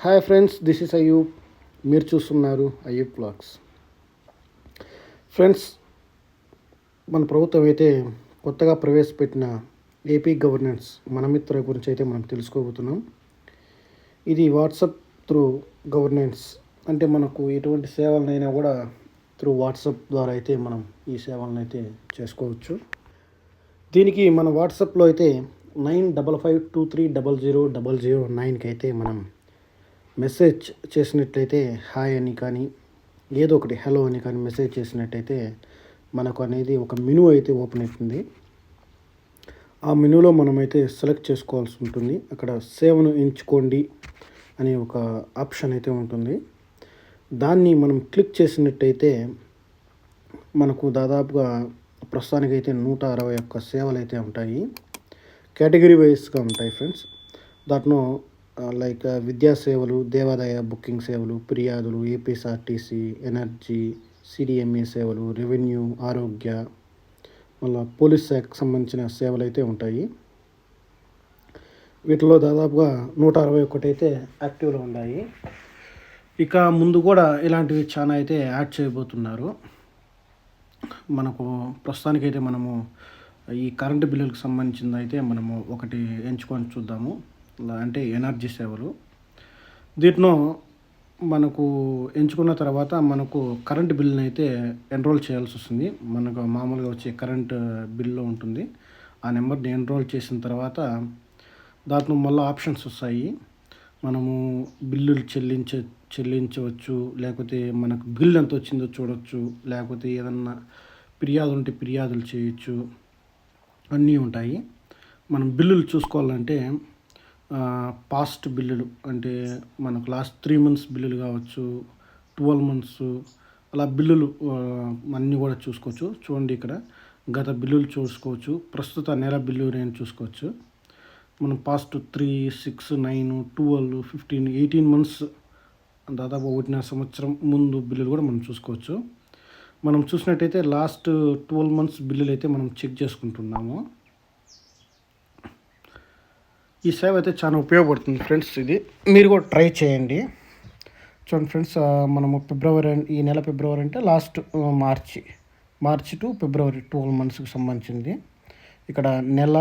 Hi friends this is Ayub మీరు చూస్తున్నారు Ayub blogs friends మన ప్రభుత్వం అయితే కొత్తగా ప్రవేశపెట్టిన ఏపీ గవర్నెన్స్ మనమిత్ర గురించి అయితే మనం తెలుసుకోబోతున్నాం. ఇది వాట్సాప్ త్రూ గవర్నెన్స్ అంటే మనకు ఎటువంటి సేవలనైనా కూడా త్రూ వాట్సాప్ ద్వారా అయితే మనం ఈ సేవలను అయితే చేసుకోవచ్చు. దీనికి మన వాట్సాప్లో అయితే nine double five two three double zero double zero నైన్కి అయితే మనం మెసేజ్ చేసినట్లయితే హాయ్ అని కానీ ఏదో ఒకటి హలో అని కానీ మెసేజ్ చేసినట్టయితే మనకు అనేది ఒక మెనూ అయితే ఓపెన్ అవుతుంది. ఆ మెనూలో మనమైతే సెలెక్ట్ చేసుకోవాల్సి ఉంటుంది. అక్కడ సేవను ఎంచుకోండి అనే ఒక ఆప్షన్ అయితే ఉంటుంది. దాన్ని మనం క్లిక్ చేసినట్టయితే మనకు దాదాపుగా ప్రస్తుతానికైతే నూట అరవై ఒక్క సేవలు అయితే ఉంటాయి. కేటగిరీ వైజ్గా ఉంటాయి ఫ్రెండ్స్. దాంట్లో లైక్ విద్యా సేవలు దేవాదాయ బుకింగ్ సేవలు ఫిర్యాదులు ఏపీఎస్ఆర్టీసీ ఎనర్జీ సిడిఎంఏ సేవలు రెవెన్యూ ఆరోగ్య మళ్ళీ పోలీస్ శాఖకు సంబంధించిన సేవలు అయితే ఉంటాయి. వీటిలో దాదాపుగా నూట అరవై ఒకటి అయితే యాక్టివ్లో ఉన్నాయి. ఇక ముందు కూడా ఇలాంటివి చాలా అయితే యాడ్ చేయబోతున్నారు. మనకు ప్రస్తుతానికైతే మనము ఈ కరెంటు బిల్లులకు సంబంధించింది అయితే మనము ఒకటి ఎంచుకొని చూద్దాము. అంటే ఎనర్జీ సేవలు. దీంట్లో మనకు ఎంచుకున్న తర్వాత మనకు కరెంట్ బిల్ని అయితే ఎన్రోల్ చేయాల్సి వస్తుంది. మనకు మామూలుగా వచ్చే కరెంట్ బిల్లు ఉంటుంది. ఆ నెంబర్ని ఎన్రోల్ చేసిన తర్వాత దాంట్లో మళ్ళీ ఆప్షన్స్ వస్తాయి. మనము బిల్లులు చెల్లించ చెల్లించవచ్చు. లేకపోతే మనకు బిల్ ఎంత వచ్చిందో చూడవచ్చు లేకపోతే ఏదన్నా ఫిర్యాదు ఉంటే ఫిర్యాదులు చేయొచ్చు. అన్నీ ఉంటాయి. మనం బిల్లులు చూసుకోవాలంటే పాస్ట్ బిల్లులు అంటే మనకు లాస్ట్ త్రీ మంత్స్ బిల్లులు కావచ్చు ట్వెల్వ్ మంత్స్ అలా బిల్లులు అన్నీ కూడా చూసుకోవచ్చు. చూడండి ఇక్కడ గత బిల్లులు చూసుకోవచ్చు ప్రస్తుత నెల బిల్లు నేను చూసుకోవచ్చు. మనం past three six nine twelve fifteen eighteen months దాదాపు ఒకటిన్నర సంవత్సరం ముందు బిల్లులు కూడా మనం చూసుకోవచ్చు. మనం చూసినట్టయితే లాస్ట్ ట్వెల్వ్ మంత్స్ బిల్లులు అయితే మనం చెక్ చేసుకుంటున్నాము. ఈ సేవ అయితే చాలా ఉపయోగపడుతుంది ఫ్రెండ్స్ ఇది. మీరు కూడా ట్రై చేయండి. చూడండి ఫ్రెండ్స్ మనము ఫిబ్రవరి ఈ నెల ఫిబ్రవరి అంటే last March March to February twelve మంత్స్కి సంబంధించింది. ఇక్కడ నెల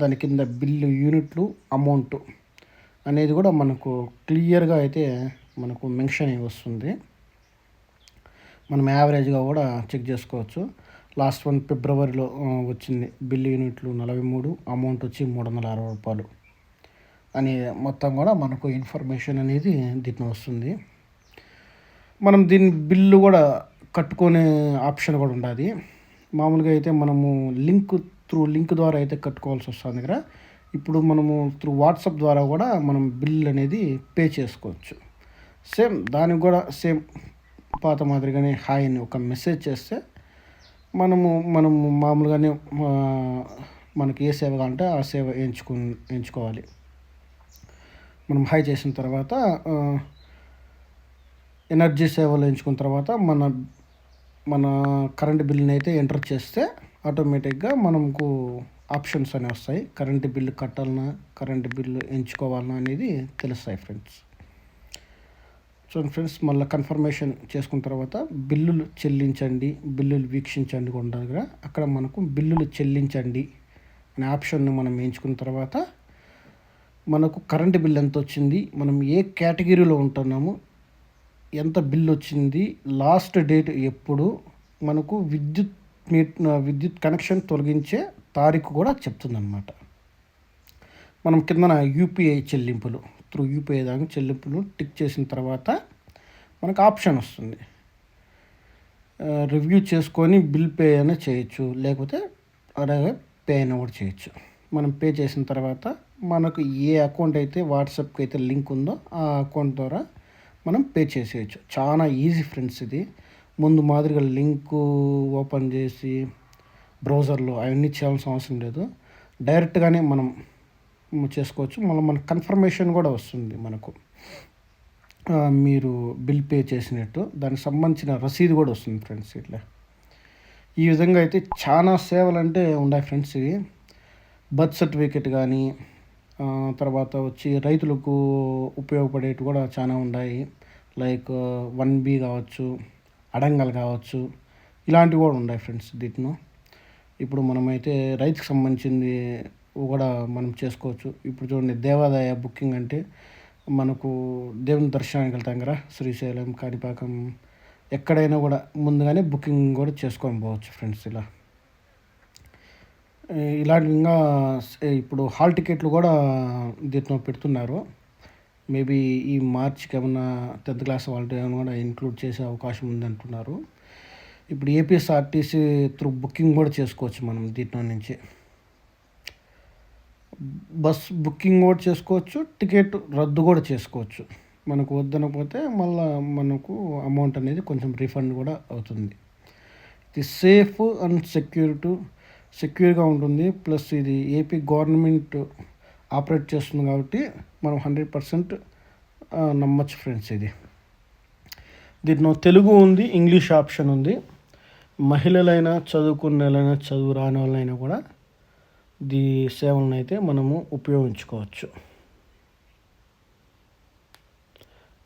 దాని కింద బిల్లు యూనిట్లు అమౌంట్ అనేది కూడా మనకు క్లియర్గా అయితే మనకు మెన్షన్ అయి వస్తుంది. మనం యావరేజ్గా కూడా చెక్ చేసుకోవచ్చు. లాస్ట్ వన్ ఫిబ్రవరిలో వచ్చింది బిల్లు యూనిట్లు నలభై మూడు అమౌంట్ వచ్చి మూడు వందల అరవై రూపాయలు. అని మొత్తం కూడా మనకు ఇన్ఫర్మేషన్ అనేది దీంట్లో వస్తుంది. మనం దీని బిల్లు కూడా కట్టుకునే ఆప్షన్ కూడా ఉండాలి మామూలుగా అయితే మనము లింక్ త్రూ లింక్ ద్వారా అయితే కట్టుకోవాల్సి వస్తుంది కదా. ఇప్పుడు మనము త్రూ వాట్సాప్ ద్వారా కూడా మనం బిల్ అనేది పే చేసుకోవచ్చు. సేమ్ దానికి కూడా సేమ్ పాత మాదిరిగానే హాయ్ అని ఒక మెసేజ్ చేస్తే మనము మనము మామూలుగానే మనకి ఏ సేవ కావాలంటే ఆ సేవ ఎంచుకు ఎంచుకోవాలి. మనం హై చేసిన తర్వాత ఎనర్జీ సేవలు ఎంచుకున్న తర్వాత మన మన కరెంట్ బిల్లుని అయితే ఎంటర్ చేస్తే ఆటోమేటిక్గా మనకు ఆప్షన్స్ అనేవి వస్తాయి. కరెంటు బిల్లు కట్టాలన్నా కరెంటు బిల్లు ఎంచుకోవాలన్నా అనేది తెలుస్తాయి ఫ్రెండ్స్ చూడండి ఫ్రెండ్స్ మళ్ళీ కన్ఫర్మేషన్ చేసుకున్న తర్వాత బిల్లులు చెల్లించండి బిల్లులు వీక్షించండి కూడా కదా. అక్కడ మనకు బిల్లులు చెల్లించండి అనే ఆప్షన్ని మనం ఎంచుకున్న తర్వాత మనకు కరెంటు బిల్ ఎంత వచ్చింది మనం ఏ కేటగిరీలో ఉంటున్నాము ఎంత బిల్ వచ్చింది లాస్ట్ డేట్ ఎప్పుడు మనకు విద్యుత్ మీట్ విద్యుత్ కనెక్షన్ తొలగించే తారీఖు కూడా చెప్తుందన్నమాట. మనం కిందన యూపీఐ చెల్లింపులు త్రూ యూపీఐ దాకా చెల్లింపులు టిక్ చేసిన తర్వాత మనకు ఆప్షన్ వస్తుంది. రివ్యూ చేసుకొని బిల్ పే అయినా చేయొచ్చు లేకపోతే అలాగే పే అయినా కూడా చేయొచ్చు. మనం పే చేసిన తర్వాత మనకు ఏ అకౌంట్ అయితే వాట్సాప్కి అయితే లింక్ ఉందో ఆ అకౌంట్ ద్వారా మనం పే చేసేయచ్చు. చాలా ఈజీ ఫ్రెండ్స్ ఇది. ముందు మాదిరిగా లింక్ ఓపెన్ చేసి బ్రౌజర్లో అవన్నీ చేయాల్సిన అవసరం లేదు. డైరెక్ట్గానే మనం చేసుకోవచ్చు. మళ్ళీ మన కన్ఫర్మేషన్ కూడా వస్తుంది మనకు. మీరు బిల్ పే చేసినట్టు. దానికి సంబంధించిన రసీదు కూడా వస్తుంది ఫ్రెండ్స్ ఇట్లా. ఈ విధంగా అయితే చాలా సేవలు అంటే ఉన్నాయి ఫ్రెండ్స్ ఇవి. బర్త్ సర్టిఫికేట్ కానీ తర్వాత వచ్చి రైతులకు ఉపయోగపడేవి కూడా చాలా ఉన్నాయి. లైక్ వన్ బి కావచ్చు అడంగల్ కావచ్చు ఇలాంటివి కూడా ఉన్నాయి ఫ్రెండ్స్ దీంట్లో. ఇప్పుడు మనమైతే రైతుకు సంబంధించింది కూడా మనం చేసుకోవచ్చు. ఇప్పుడు చూడండి దేవాదాయ బుకింగ్ అంటే మనకు దేవుని దర్శనానికి వెళ్తాం కదా శ్రీశైలం కాణిపాకం ఎక్కడైనా కూడా ముందుగానే బుకింగ్ కూడా చేసుకొని పోవచ్చు ఫ్రెండ్స్ ఇలా. ఇలాంటి ఇంకా ఇప్పుడు హాల్ టికెట్లు కూడా దీంట్లో పెడుతున్నారు. మేబీ ఈ మార్చ్కి ఏమన్నా టెన్త్ క్లాస్ వాళ్ళు ఏమైనా కూడా ఇంక్లూడ్ చేసే అవకాశం ఉంది అంటున్నారు. ఇప్పుడు ఏపీఎస్ఆర్టీసీ త్రూ బుకింగ్ కూడా చేసుకోవచ్చు మనం దీంట్లో నుంచి. బస్ బుకింగ్ కూడా చేసుకోవచ్చు టికెట్ రద్దు కూడా చేసుకోవచ్చు. మనకు వద్దనకపోతే మళ్ళీ మనకు అమౌంట్ అనేది కొంచెం రిఫండ్ కూడా అవుతుంది. ఇది సేఫ్ అండ్ సెక్యూరిటీ సెక్యూర్గా ఉంటుంది. ప్లస్ ఇది ఏపీ గవర్నమెంట్ ఆపరేట్ చేస్తుంది కాబట్టి మనం హండ్రెడ్ పర్సెంట్ నమ్మచ్చు ఫ్రెండ్స్ ఇది. దీంట్లో తెలుగు ఉంది ఇంగ్లీష్ ఆప్షన్ ఉంది. మహిళలైనా చదువుకున్న వాళ్ళైనా చదువు రాని వాళ్ళైనా కూడా దీ సేవలను అయితే మనము ఉపయోగించుకోవచ్చు.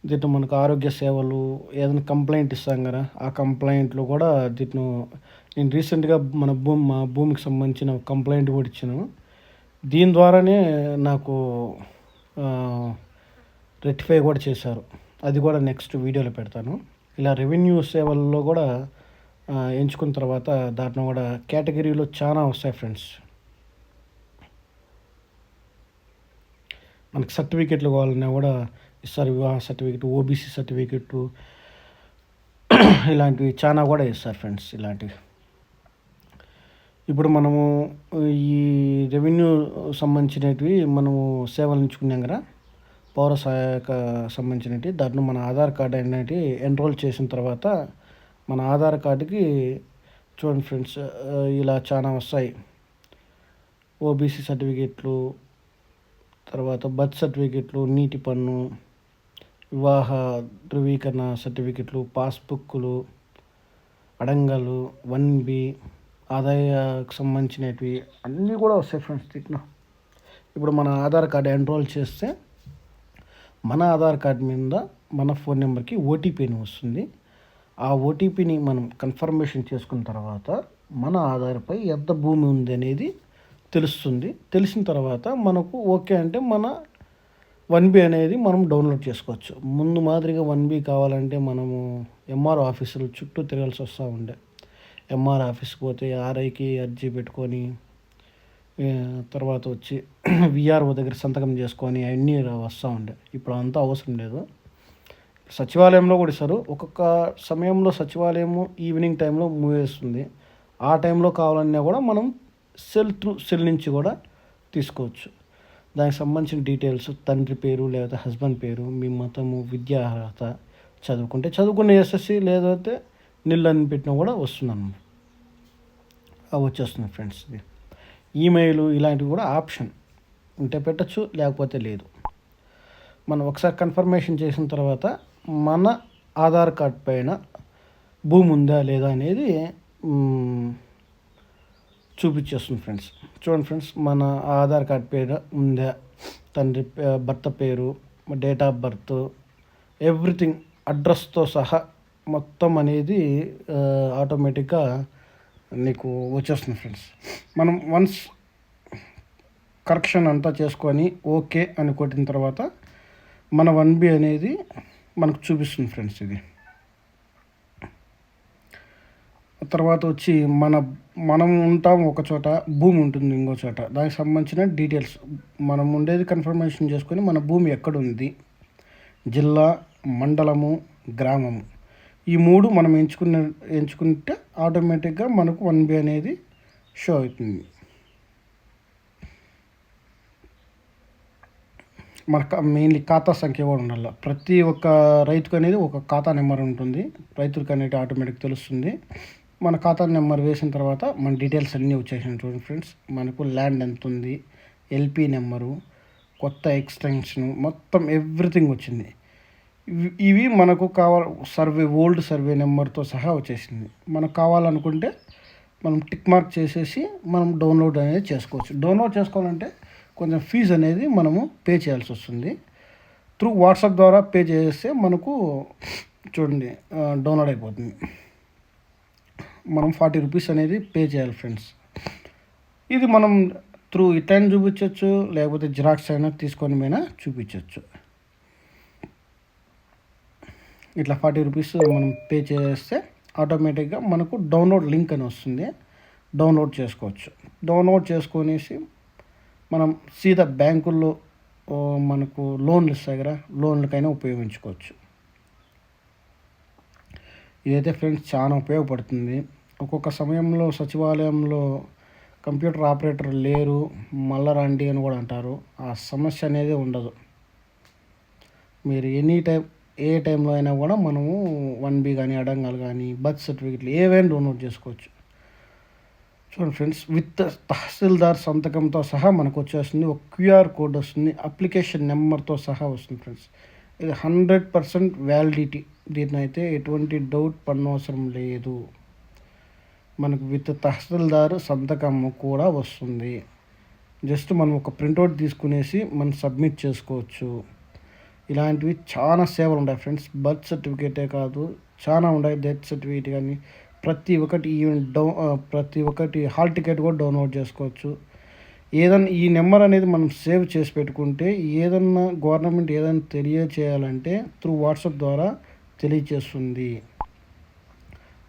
దీంట్లో మనకు ఆరోగ్య సేవలు ఏదైనా కంప్లైంట్ ఇస్తాం కదా ఆ కంప్లైంట్లో కూడా దీంట్లో నేను రీసెంట్గా మన భూమి మా భూమికి సంబంధించిన కంప్లైంట్ కూడా ఇచ్చాను. దీని ద్వారానే నాకు రెక్టిఫై కూడా చేశారు. అది కూడా నెక్స్ట్ వీడియోలో పెడతాను. ఇలా రెవెన్యూ సేవల్లో కూడా ఎంచుకున్న తర్వాత దాంట్లో కూడా కేటగిరీలో చాలా వస్తాయి ఫ్రెండ్స్ మనకి సర్టిఫికెట్లు కావాలన్నా కూడా ఇస్తారు వివాహ సర్టిఫికెట్ ఓబీసీ సర్టిఫికెట్ ఇలాంటివి చాలా కూడా ఇస్తారు ఫ్రెండ్స్ ఇలాంటివి. ఇప్పుడు మనము ఈ రెవెన్యూ సంబంధించినవి మనము సేవలు ఎంచుకున్నాం కదా పౌర సహాయక సంబంధించినవి దాంట్లో మన ఆధార్ కార్డు అనేది ఎన్రోల్ చేసిన తర్వాత మన ఆధార్ కార్డుకి చూడండి ఫ్రెండ్స్ ఇలా చాలా వస్తాయి. ఓబీసీ సర్టిఫికెట్లు తర్వాత బర్త్ సర్టిఫికెట్లు నీటి పన్ను వివాహ ధృవీకరణ సర్టిఫికెట్లు పాస్బుక్లు అడంగలు వన్ బి ఆదాయకు సంబంధించినవి అన్నీ కూడా వస్తాయి ఫ్రెండ్స్ దీంట్లో ఇప్పుడు మన ఆధార్ కార్డు ఎన్రోల్ చేస్తే మన ఆధార్ కార్డు మీద మన ఫోన్ నెంబర్కి ఓటీపీని వస్తుంది. ఆ ఓటీపీని మనం కన్ఫర్మేషన్ చేసుకున్న తర్వాత మన ఆధార్పై ఎంత భూమి ఉంది అనేది తెలుస్తుంది. తెలిసిన తర్వాత మనకు ఓకే అంటే మన వన్ బి అనేది మనం డౌన్లోడ్ చేసుకోవచ్చు. ముందు మాదిరిగా వన్ బి కావాలంటే మనము ఎంఆర్ ఆఫీసులు చుట్టూ తిరగాల్సి వస్తూ ఉండే. ఎంఆర్ ఆఫీస్కి పోతే ఆర్ఐకి అర్జీ పెట్టుకొని తర్వాత వచ్చి విఆర్ఓ దగ్గర సంతకం చేసుకొని అవన్నీ వస్తూ ఉండే. ఇప్పుడు అంతా అవసరం లేదు. సచివాలయంలో కూడా ఇస్తారు ఒక్కొక్క సమయంలో సచివాలయము ఈవినింగ్ టైంలో మూవ్ వేస్తుంది ఆ టైంలో కావాలన్నా కూడా మనం సెల్ త్రూ సెల్ నుంచి కూడా తీసుకోవచ్చు. దానికి సంబంధించిన డీటెయిల్స్ తండ్రి పేరు లేకపోతే హస్బెండ్ పేరు మీ మతము విద్యా అర్హత చదువుకుంటే చదువుకునే ఎస్ఎస్సి లేదైతే నిల్ అని పెట్టినా కూడా వస్తుందన్నమాట. అవి వచ్చేస్తుంది ఫ్రెండ్స్ ఇది. ఈమెయిల్ ఇలాంటివి కూడా ఆప్షన్ ఉంటే పెట్టచ్చు లేకపోతే లేదు. మనం ఒకసారి కన్ఫర్మేషన్ చేసిన తర్వాత మన ఆధార్ కార్డ్ పైన భూమి ఉందా లేదా అనేది చూపించేస్తుంది ఫ్రెండ్స్. చూడండి ఫ్రెండ్స్ మన ఆధార్ కార్డ్ పేరు ఉందా తండ్రి పే- భర్త పేరు డేట్ ఆఫ్ బర్త్ ఎవ్రీథింగ్ అడ్రస్తో సహా మొత్తం అనేది ఆటోమేటిక్గా నీకు వచ్చేస్తుంది ఫ్రెండ్స్. మనం వన్స్ కరెక్షన్ అంతా చేసుకొని ఓకే అని కొట్టిన తర్వాత మన వన్ బి అనేది మనకు చూపిస్తుంది ఫ్రెండ్స్ ఇది. తర్వాత వచ్చి మన మనం ఉంటాం ఒక చోట భూమి ఉంటుంది ఇంకో చోట. దానికి సంబంధించిన డీటెయిల్స్ మనం ఉండేది కన్ఫర్మేషన్ చేసుకొని మన భూమి ఎక్కడ ఉంది జిల్లా మండలము గ్రామము. ఈ మూడు మనం ఎంచుకున్న ఎంచుకుంటే ఆటోమేటిక్గా మనకు వన్ బి అనేది షో అవుతుంది. మన మెయిన్లీ ఖాతా సంఖ్య కూడా ఉండాలి. ప్రతి ఒక్క రైతుకు అనేది ఒక ఖాతా నెంబర్ ఉంటుంది. రైతులకు అనేది ఆటోమేటిక్ తెలుస్తుంది. మన ఖాతా నెంబర్ వేసిన తర్వాత మన డీటెయిల్స్ అన్నీ వచ్చేసాయి చూడండి ఫ్రెండ్స్. మనకు ల్యాండ్ ఎంత ఉంది ఎల్పి నెంబరు కొత్త ఎక్స్టెన్షన్ మొత్తం ఎవ్రీథింగ్ వచ్చింది. ఇవి- ఇవి మనకు కావాల సర్వే ఓల్డ్ సర్వే నెంబర్తో సహా వచ్చేసింది. మనకు కావాలనుకుంటే మనం టిక్ మార్క్ చేసేసి మనం డౌన్లోడ్ అనేది చేసుకోవచ్చు. డౌన్లోడ్ చేసుకోవాలంటే కొంచెం ఫీజు అనేది మనము పే చేయాల్సి వస్తుంది. త్రూ వాట్సాప్ ద్వారా పే చేస్తే మనకు చూడండి డౌన్లోడ్ అయిపోతుంది. మనం ఫార్టీ రూపీస్ అనేది పే చేయాలి ఫ్రెండ్స్. ఇది మనం త్రూ ఇట్లైనా చూపించవచ్చు లేకపోతే జిరాక్స్ అయినా తీసుకొని అయినా చూపించవచ్చు ఇట్లా ఫార్టీ రూపీస్ మనం పే చేస్తే ఆటోమేటిక్గా మనకు డౌన్లోడ్ లింక్ అని వస్తుంది. డౌన్లోడ్ చేసుకోవచ్చు. డౌన్లోడ్ చేసుకొనేసి మనం సీదా బ్యాంకుల్లో మనకు లోన్లు ఇస్తాయి కదా లోన్లకైనా ఉపయోగించుకోవచ్చు. ఇదైతే ఫ్రెండ్స్ చాలా ఉపయోగపడుతుంది. ఒక్కొక్క సమయంలో సచివాలయంలో కంప్యూటర్ ఆపరేటర్ లేరు మళ్ళా రండి అని కూడా అంటారు. ఆ సమస్య అనేది ఉండదు. మీరు ఎనీ టైం ఏ టైంలో అయినా కూడా మనము వన్ బి కానీ అడంగాలు కానీ బర్త్ సర్టిఫికెట్లు ఏవైనా డౌన్లోడ్ చేసుకోవచ్చు. చూడండి ఫ్రెండ్స్ విత్ తహసీల్దార్ సంతకంతో సహా మనకు వచ్చేస్తుంది. ఒక క్యూఆర్ కోడ్ వస్తుంది. అప్లికేషన్ నెంబర్తో సహా వస్తుంది ఫ్రెండ్స్. ఇది హండ్రెడ్ పర్సెంట్ వ్యాలిడిటీ. దీన్నైతే అయితే ఎటువంటి డౌట్ పడనవసరం లేదు. మనకు విత్ తహసీల్దారు సంతకం కూడా వస్తుంది. జస్ట్ మనం ఒక ప్రింటౌట్ తీసుకునేసి మనం సబ్మిట్ చేసుకోవచ్చు. ఇలాంటివి చాలా సేవలు ఉన్నాయి ఫ్రెండ్స్. బర్త్ సర్టిఫికేటే కాదు చాలా ఉన్నాయి డెత్ సర్టిఫికేట్ కానీ. ప్రతి ఒక్కటి ఈవెన్ డౌ ప్రతి ఒక్కటి హాల్ టికెట్ కూడా డౌన్లోడ్ చేసుకోవచ్చు. ఏదన్నా ఈ నెంబర్ అనేది మనం సేవ్ చేసి పెట్టుకుంటే ఏదన్నా గవర్నమెంట్ ఏదైనా తెలియచేయాలంటే త్రూ వాట్సాప్ ద్వారా తెలియచేస్తుంది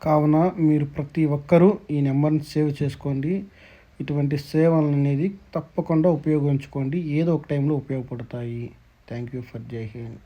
కావున మీరు ప్రతి ఒక్కరూ ఈ నెంబర్ని సేవ్ చేసుకోండి. ఇటువంటి సేవలు అనేది తప్పకుండా ఉపయోగించుకోండి. ఏదో ఒక టైంలో ఉపయోగపడతాయి. థ్యాంక్ యూ ఫర్ జై హింద్.